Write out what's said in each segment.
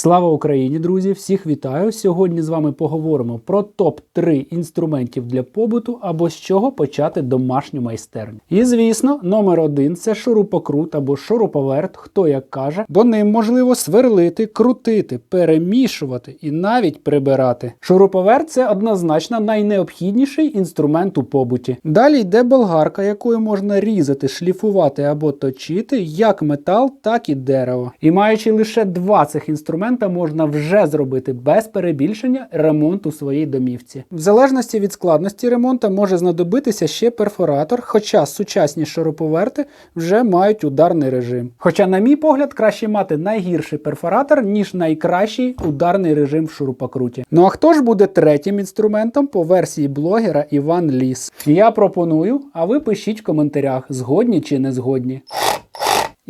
Слава Україні, друзі! Всіх вітаю! Сьогодні з вами поговоримо про топ-3 інструментів для побуту або з чого почати домашню майстерню. І звісно, номер один це шурупокрут або шуруповерт, хто як каже, бо ним можливо сверлити, крутити, перемішувати і навіть прибирати. Шуруповерт це однозначно найнеобхідніший інструмент у побуті. Далі йде болгарка, якою можна різати, шліфувати або точити як метал, так і дерево. І маючи лише два цих інструмента, можна вже зробити без перебільшення ремонт у своїй домівці. В залежності від складності ремонту може знадобитися ще перфоратор, хоча сучасні шуруповерти вже мають ударний режим. Хоча, на мій погляд, краще мати найгірший перфоратор, ніж найкращий ударний режим в шурупокруті. Ну а хто ж буде третім інструментом по версії блогера Іван Ліс? Я пропоную, а ви пишіть в коментарях, згодні чи не згодні.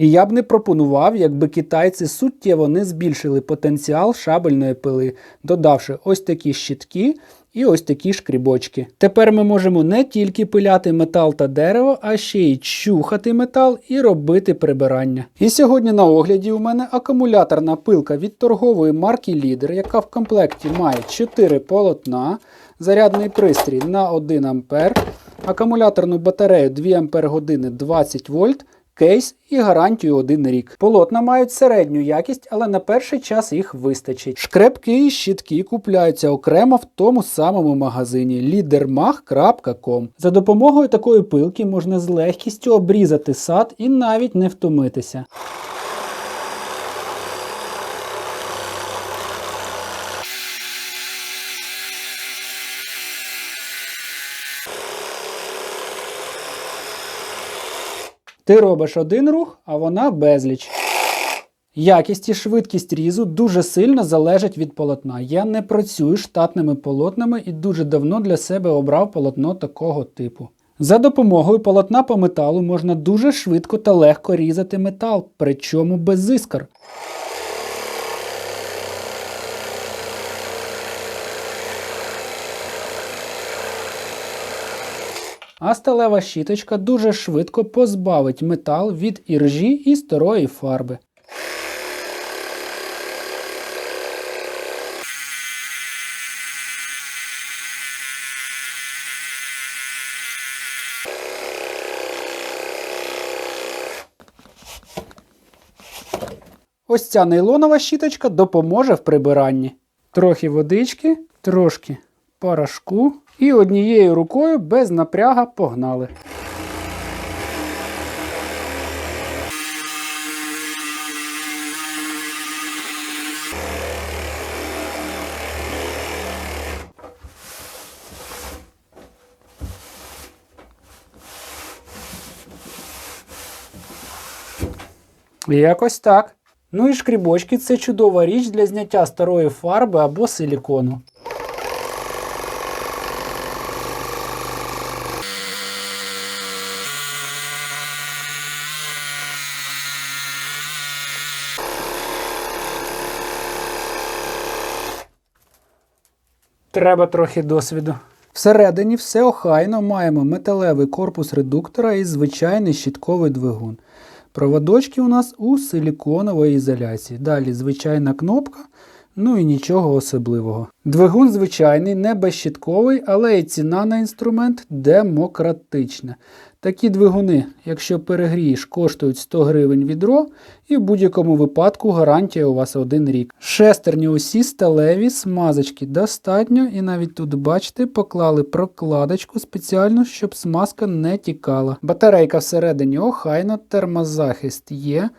І я б не пропонував, якби китайці суттєво не збільшили потенціал шабельної пили, додавши ось такі щітки і ось такі шкрібочки. Тепер ми можемо не тільки пиляти метал та дерево, а ще й чухати метал і робити прибирання. І сьогодні на огляді у мене акумуляторна пилка від торгової марки Leader, яка в комплекті має 4 полотна, зарядний пристрій на 1 А, акумуляторну батарею 2 Ах 20 вольт кейс і гарантію один рік. Полотна мають середню якість, але на перший час їх вистачить. Шкрепки і щітки купляються окремо в тому самому магазині leadermag.com. За допомогою такої пилки можна з легкістю обрізати сад і навіть не втомитися. Ти робиш один рух, а вона безліч. Якість і швидкість різу дуже сильно залежать від полотна. Я не працюю штатними полотнами і дуже давно для себе обрав полотно такого типу. За допомогою полотна по металу можна дуже швидко та легко різати метал, причому без іскор. А сталева щіточка дуже швидко позбавить метал від іржі і старої фарби. Ось ця нейлонова щіточка допоможе в прибиранні. Трохи водички, трошки порошку і однією рукою без напряга погнали. Якось так. Ну і шкрібочки це чудова річ для зняття старої фарби або силікону. Треба трохи досвіду. Всередині все охайно маємо металевий корпус редуктора і звичайний щітковий двигун. Проводочки у нас у силіконовій ізоляції. Далі звичайна кнопка, ну і нічого особливого. Двигун звичайний, не безщітковий, але і ціна на інструмент демократична. Такі двигуни, якщо перегрієш, коштують 100 гривень відро, і в будь-якому випадку гарантія у вас один рік. Шестерні усі сталеві, смазочки достатньо, і навіть тут, бачите, поклали прокладочку спеціально, щоб смазка не тікала. Батарейка всередині охайна, термозахист є.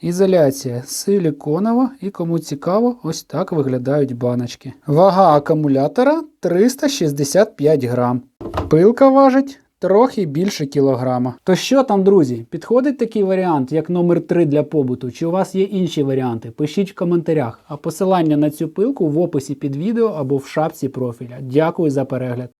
Ізоляція силіконова і кому цікаво, ось так виглядають баночки. Вага акумулятора 365 грам. Пилка важить трохи більше кілограма. То що там, друзі, підходить такий варіант, як номер 3 для побуту, чи у вас є інші варіанти? Пишіть в коментарях, а посилання на цю пилку в описі під відео або в шапці профіля. Дякую за перегляд.